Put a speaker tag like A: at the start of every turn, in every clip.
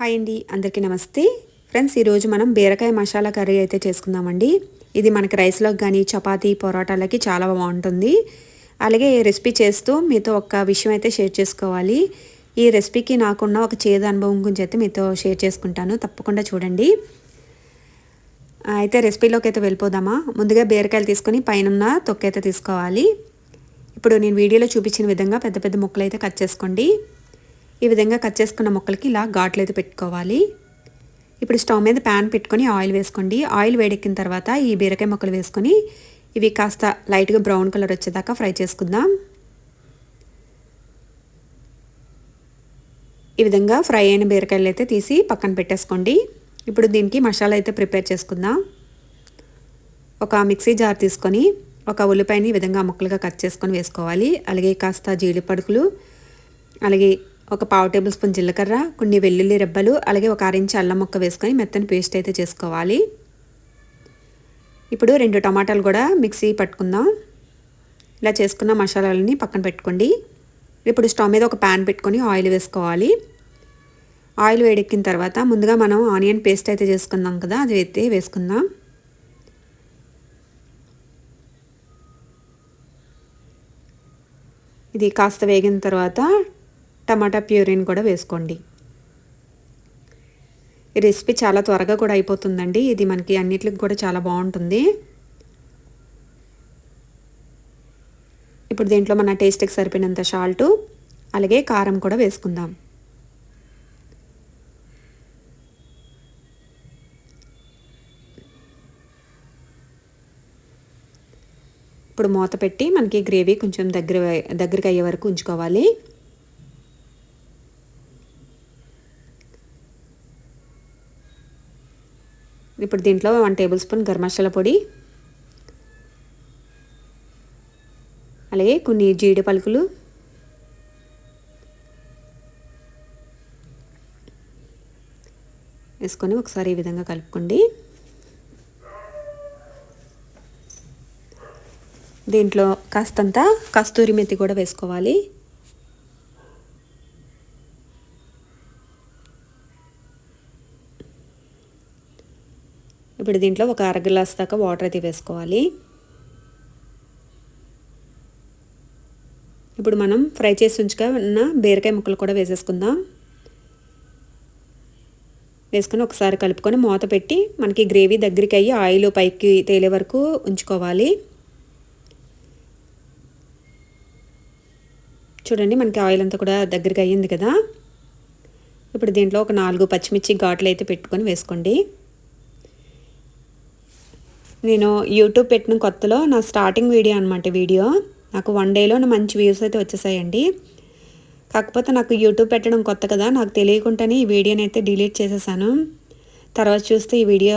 A: Hi అండి అందరికీ నమస్తే. ఫ్రెండ్స్ ఈరోజు మనం బీరకాయ మసాలా కర్రీ అయితే చేసుకుందామండి. ఇది మనకి రైస్లోకి కానీ చపాతీ పొరాటాలకి చాలా బాగుంటుంది. అలాగే ఈ రెసిపీ చేస్తూ మీతో ఒక విషయం అయితే షేర్ చేసుకోవాలి. ఈ రెసిపీకి నాకున్న ఒక చేదు అనుభవం గురించి అయితే మీతో షేర్ చేసుకుంటాను. తప్పకుండా చూడండి. అయితే రెసిపీలోకి అయితే వెళ్ళిపోదామా? ముందుగా బీరకాయలు తీసుకొని పైన తొక్కైతే తీసుకోవాలి. ఇప్పుడు నేను వీడియోలో చూపించిన విధంగా పెద్ద పెద్ద ముక్కలు అయితే కట్ చేసుకోండి. ఈ విధంగా కట్ చేసుకున్న ముక్కలకి ఇలా ఘాట్లు అయితే పెట్టుకోవాలి. ఇప్పుడు స్టవ్ మీద ప్యాన్ పెట్టుకొని ఆయిల్ వేసుకోండి. ఆయిల్ వేడెక్కిన తర్వాత ఈ బీరకాయ ముక్కలు వేసుకొని ఇవి కాస్త లైట్గా బ్రౌన్ కలర్ వచ్చేదాకా ఫ్రై చేసుకుందాం. ఈ విధంగా ఫ్రై అయిన బీరకాయలు అయితే తీసి పక్కన పెట్టేసుకోండి. ఇప్పుడు దీనికి మసాలా అయితే ప్రిపేర్ చేసుకుందాం. ఒక మిక్సీ జార్ తీసుకొని ఒక ఉల్లిపాయని ఈ విధంగా ముక్కలుగా కట్ చేసుకొని వేసుకోవాలి. అలాగే కాస్త జీడిపడుకులు అలాగే ఒక పావు టేబుల్ స్పూన్ జీలకర్ర కొన్ని వెల్లుల్లి రెబ్బలు అలాగే ఒక అరించి అల్లం ముక్క వేసుకొని మెత్తని పేస్ట్ అయితే చేసుకోవాలి. ఇప్పుడు రెండు టమాటాలు కూడా మిక్సీ పట్టుకుందాం. ఇలా చేసుకున్న మసాలాలని పక్కన పెట్టుకోండి. ఇప్పుడు స్టవ్ మీద ఒక ప్యాన్ పెట్టుకొని ఆయిల్ వేసుకోవాలి. ఆయిల్ వేడెక్కిన తర్వాత ముందుగా మనం ఆనియన్ పేస్ట్ అయితే చేసుకుందాం కదా అది అయితే వేసుకుందాం. ఇది కాస్త వేగిన తర్వాత టమాటా ప్యూరీని కూడా వేసుకోండి. ఈ రెసిపీ చాలా త్వరగా కూడా అయిపోతుందండి. ఇది మనకి అన్నిటికి కూడా చాలా బాగుంటుంది. ఇప్పుడు దీంట్లో మన టేస్ట్కి సరిపోయినంత సాల్టు అలాగే కారం కూడా వేసుకుందాం. ఇప్పుడు మూత పెట్టి మనకి గ్రేవీ కొంచెం దగ్గర దగ్గరికి అయ్యే వరకు ఉంచుకోవాలి. ఇప్పుడు దీంట్లో one tablespoon garam masala పొడి అలాగే కొన్ని జీడి పలుకులు వేసుకొని ఒకసారి ఈ విధంగా కలుపుకోండి. దీంట్లో కాస్తంత కస్తూరి మెత్తి కూడా వేసుకోవాలి. ఇప్పుడు దీంట్లో ఒక అర గ్లాస్ దాకా వాటర్ అయితే వేసుకోవాలి. ఇప్పుడు మనం ఫ్రై చేసి ఉంచుకున్న బీరకాయ ముక్కలు కూడా వేసేసుకుందాం. వేసుకొని ఒకసారి కలుపుకొని మూత పెట్టి మనకి గ్రేవీ దగ్గరికి అయ్యి ఆయిల్ పైకి తేలే వరకు ఉంచుకోవాలి. చూడండి మనకి ఆయిల్ అంతా కూడా దగ్గరికి అయ్యింది కదా. ఇప్పుడు దీంట్లో ఒక నాలుగు పచ్చిమిర్చి ఘాట్లు అయితే పెట్టుకొని వేసుకోండి. నేను యూట్యూబ్ పెట్టిన కొత్తలో నా స్టార్టింగ్ వీడియో అనమాట వీడియో నాకు వన్ డేలో మంచి వ్యూస్ అయితే వచ్చేసాయండి. కాకపోతే నాకు యూట్యూబ్ పెట్టడం కొత్త కదా నాకు తెలియకుండానే ఈ వీడియోని అయితే డిలీట్ చేసేసాను. తర్వాత చూస్తే ఈ వీడియో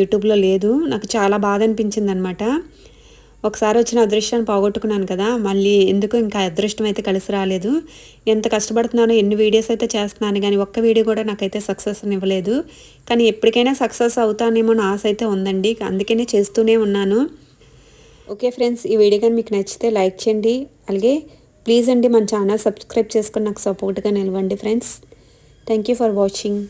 A: యూట్యూబ్లో లేదు. నాకు చాలా బాధ అనిపించింది అనమాట ఒకసారి వచ్చిన అదృష్టాన్ని పోగొట్టుకున్నాను కదా మళ్ళీ ఎందుకు ఇంకా అదృష్టం అయితే కలిసి రాలేదు. ఎంత కష్టపడుతున్నానో ఎన్ని వీడియోస్ అయితే చేస్తున్నాను కానీ ఒక్క వీడియో కూడా నాకైతే సక్సెస్ ఇవ్వలేదు కానీ ఎప్పటికైనా సక్సెస్ అవుతానేమో నా ఆశ అయితే ఉందండి. అందుకనే చేస్తూనే ఉన్నాను. ఓకే ఫ్రెండ్స్ ఈ వీడియో కానీ మీకు నచ్చితే లైక్ చేయండి. అలాగే ప్లీజ్ అండి మన ఛానల్ సబ్స్క్రైబ్ చేసుకుని నాకు సపోర్ట్గా నిలవండి friends. Thank you for watching